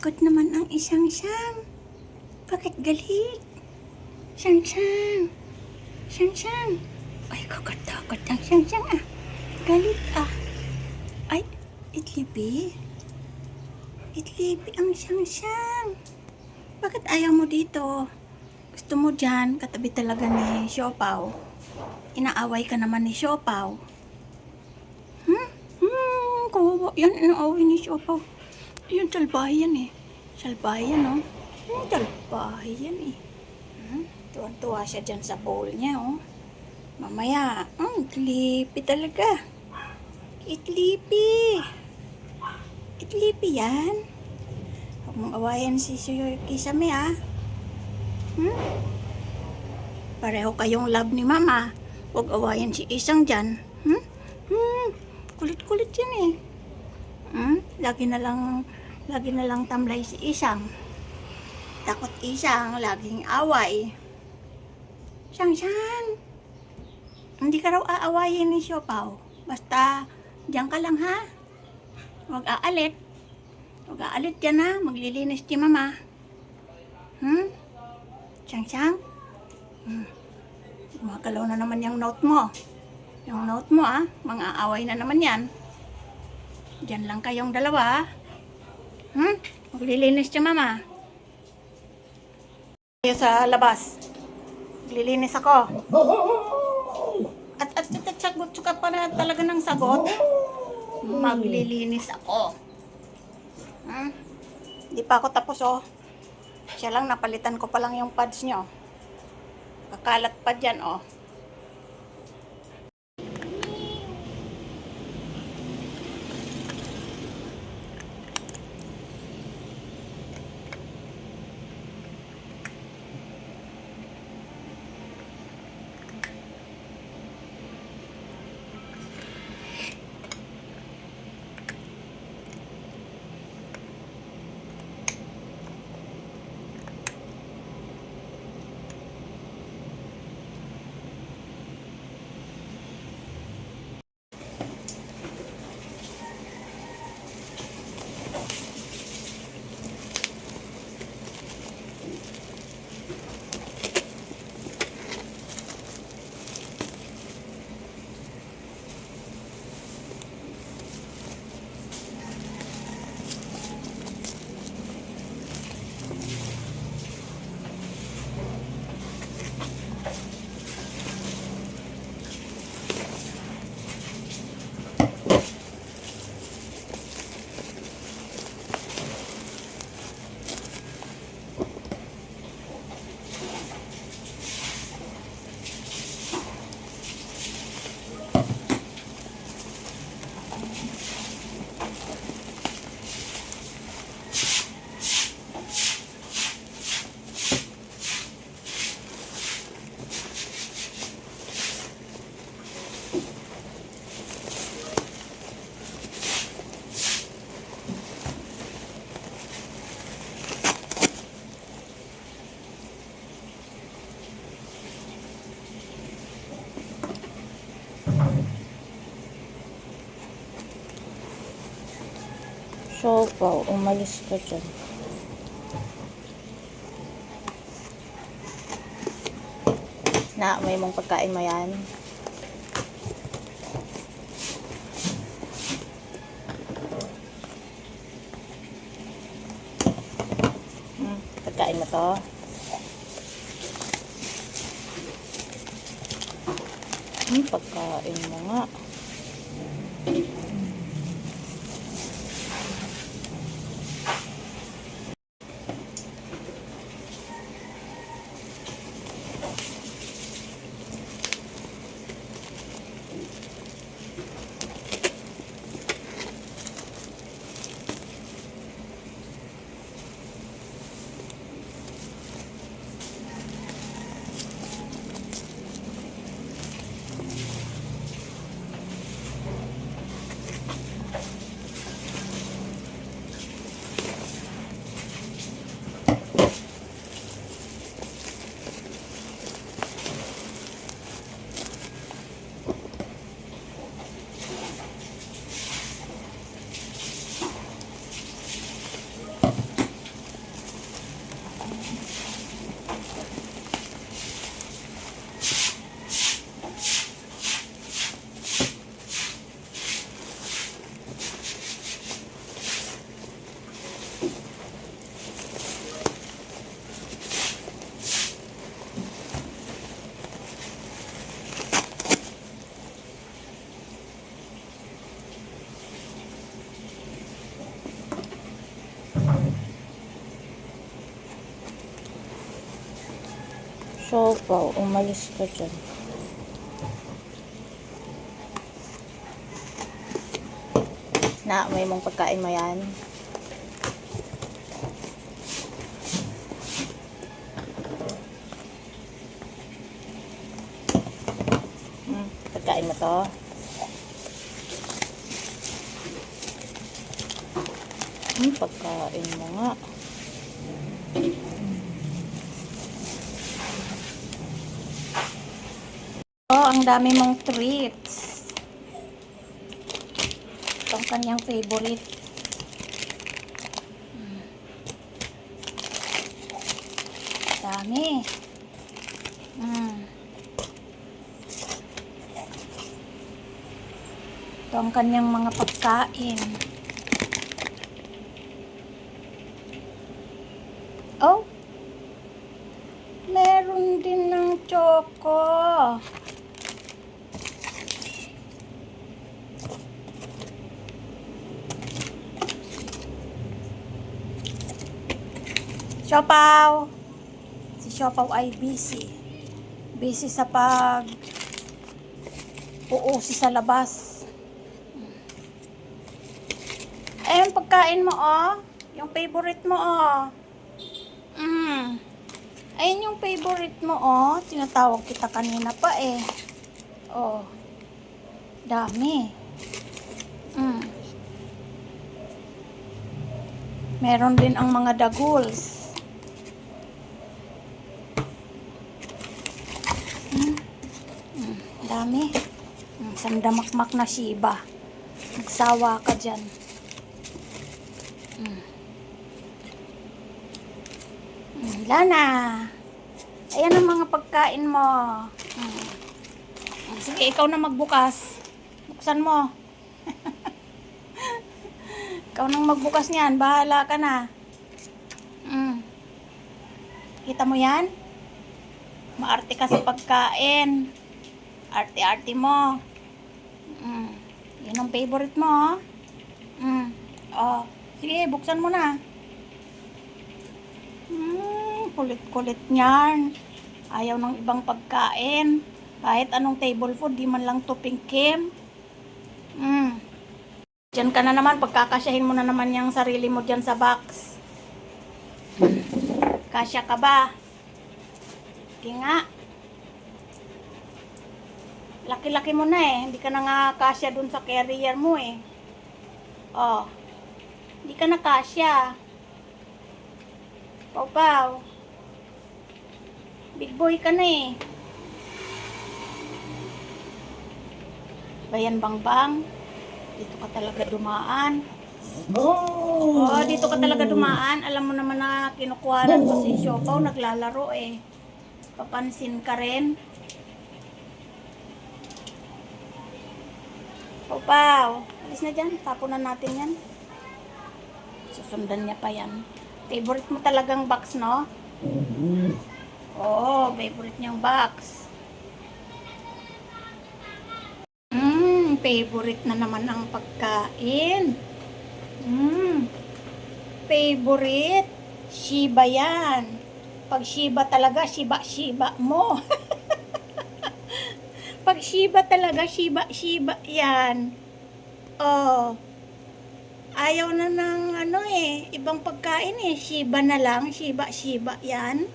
Takot naman ang isang siyang. Bakit galit? Siyang siyang. Siyang siyang. Ay, kakatakot ang siyang siyang ah. Galit ah. Ay, itlipi. Itlipi ang siyang siyang. Bakit ayaw mo dito? Gusto mo dyan, katabi talaga ni Siopaw. Inaaway ka naman ni Siopaw. Hmm? Hmm, kawawa yan. Inaaway ni Siopaw. Yun, salbahe yan eh. Salbahe yan, oh. Hmm, salbahe yan eh. Hmm? Tuwan-tuwa siya dyan sa bowl niya, oh. Mamaya, hmm, itlipi talaga. Itlipi. Itlipi yan. Huwag mong awayan si Suyo Kisame, ah. Hmm? Pareho kayong love ni Mama. Huwag awayan si Isang dyan. Hmm? Hmm, kulit-kulit yan eh. Hmm? Lagi na lang, lagi na lang tamlay si Isang. Takot Isang, laging away. Siyang, siyang. Hindi ka raw aawayin ni Siopaw. Basta, diyan ka lang ha. Huwag aalit. Huwag aalit yan ha. Maglilinis si mama. Hmm? Siyang, siyang. Hmm. Makalaw na naman yung note mo. Yung note mo ah. Mga away na naman yan. Diyan lang kayong dalawa. Hmm? Maglilinis si mama. Tayo sa labas. Maglilinis ako. At at at, at sagot ka para talaga ng sagot. Maglilinis ako. Hmm? Di pa ako tapos oh. Siya lang napalitan ko pa lang yung pads nyo. Kakalat pa dyan oh. Siopaw, umalis ka dyan. Na, may mong pagkain mo yan. Hmm, pagkain mo to. Hmm, pagkain mo nga. Wow, umalis ka dyan. Na, may mong pagkain mo yan. Hmm, pagkain mo to. Hmm, pagkain mo nga. Oh, ang dami mong treats. Ito ang kanyang favorite. Mm. Dami. Mm. Ito ang kanyang mga pagkain. Oh, meron din ng choco. Siopaw. Si Siopaw ay busy. Busy sa pag uusi sa labas. Eh, yung pagkain mo, oh. Yung favorite mo, oh. Mm. Ayun yung favorite mo, oh. Tinatawag kita kanina pa, eh. Oh. Dami. Mm. Meron din ang mga daguls. Hmm. Hmm, Dami. Hmm, Sandamakmak na shiba. Magsawa ka dyan. Hmm. Hmm, Wala na. Ayan ang mga pagkain mo. Hmm. Hmm, Sige, ikaw na magbukas. Buksan mo. Ikaw nang magbukas niyan. Bahala ka na. Mm. Kita mo yan? Maarte ka sa pagkain. Arte-arte mo. Mm. Yan ang favorite mo. oh. Mm. Oh. Sige, buksan mo na. Mm, kulit-kulit niyan. Ayaw ng ibang pagkain. Kahit anong table food, di man lang tuping kim. Mm. Diyan ka na naman, pagkakasyahin mo na naman yung sarili mo dyan sa box. Kasya ka ba? Sige nga. Laki-laki mo na eh. Hindi ka na nga kasya dun sa carrier mo eh. Oh. Hindi ka na kasya. Pau-pau. Big boy ka na eh. Bayan bang-bang. Dito ka talaga dumaan. Oo, dito ka talaga dumaan. Alam mo naman na kinukuhanan ko si Siopaw, naglalaro eh. Papansin ka rin. Paw, alis na dyan. Tapunan natin yan. Susundan niya pa yan. Favorite mo talagang box, no? Oo, favorite niyang box. Mmm, favorite na naman ang pagkain. Mmm, favorite. Shiba yan. Pag Shiba talaga, Shiba-Shiba mo. Pag Shiba talaga, Shiba-Shiba yan. Oh. Ayaw na ng ano eh, ibang pagkain eh. Shiba na lang, Shiba-Shiba yan.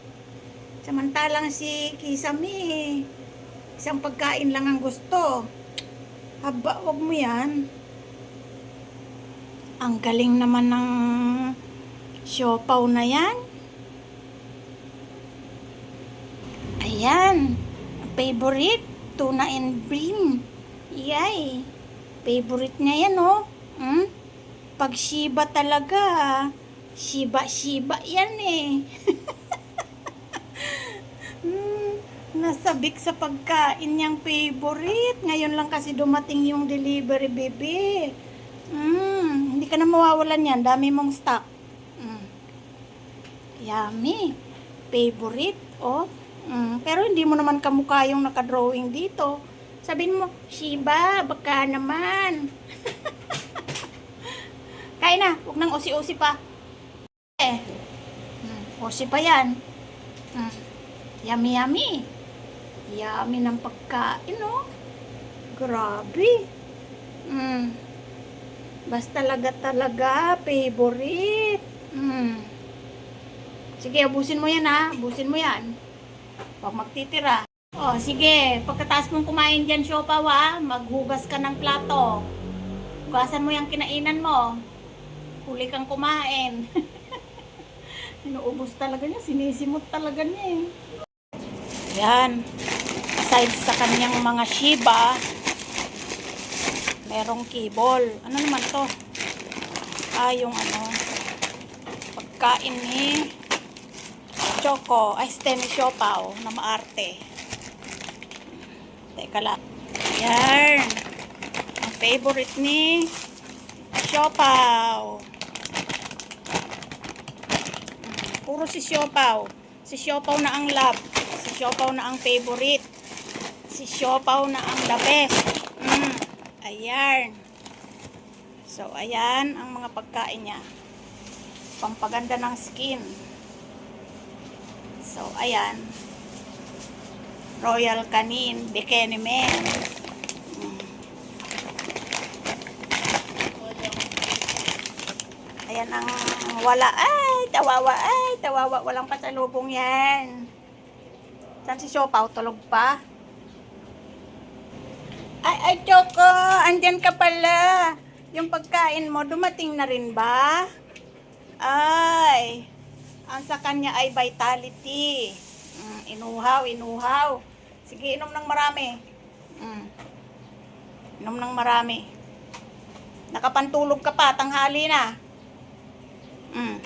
Samantalang si Kisame eh, isang pagkain lang ang gusto. Haba, wag mo yan. Ang galing naman ng siopaw na yan. Ayan. Favorite, tuna and brim. Yay. Favorite niya yan, oh. Hmm? Pag shiba talaga, shiba-shiba yan eh. Hmm, nasabik sa pagkain niyang favorite. Ngayon lang kasi dumating yung delivery, baby. Mm, hindi ka na mawawalan yan. Dami mong stock. Mm. Yummy. Favorite, oh. Mm, pero hindi mo naman kamukha yung nakadrawing dito. Sabihin mo, Shiba, baka naman. Kain na, huwag nang usi-usi pa. Eh, mm, usi pa yan. Mm. Yummy, yummy. Yummy ng pagkain, no? Grabe. Mm. Basta talaga talaga, favorite. Mm. Sige, ubusin mo yan ha. Ubusin mo yan. Huwag magtitira. Oh, sige. Pagkatapos mong kumain dyan, siopaw maghugas ka ng plato. Hugasan mo yung kinainan mo. Huli kang kumain. Inuubos talaga niya. Sinisimot talaga niya eh. Yan. Aside sa kanyang mga shiba, merong kibol. Ano naman to? Ah, yung ano, pagkain ni Choco, ay este ni Siopaw na maarte. Teka lang. Yan. Ang favorite ni Siopaw. Puro si Siopaw. Si Siopaw na ang love. Si Siopaw na ang favorite. Si Siopaw na ang the best. Mm. Ayan. So, ayan ang mga pagkain niya. Pampaganda ng skin. So, ayan. Royal Canin, Bikini Man. Mm. Ayan ang wala. Ay, tawawa. Ay, tawawa. Walang pasalubong yan. Saan si Siopaw? Tulog pa? Ay, ay, Choco. Andyan ka pala. Yung pagkain mo, dumating na rin ba? Ay. Ang sa kanya ay vitality. Mm, inuhaw, inuhaw. Sige, inom ng marami. Mm. Inom ng marami. Nakapantulog ka pa, tanghali na. Mm.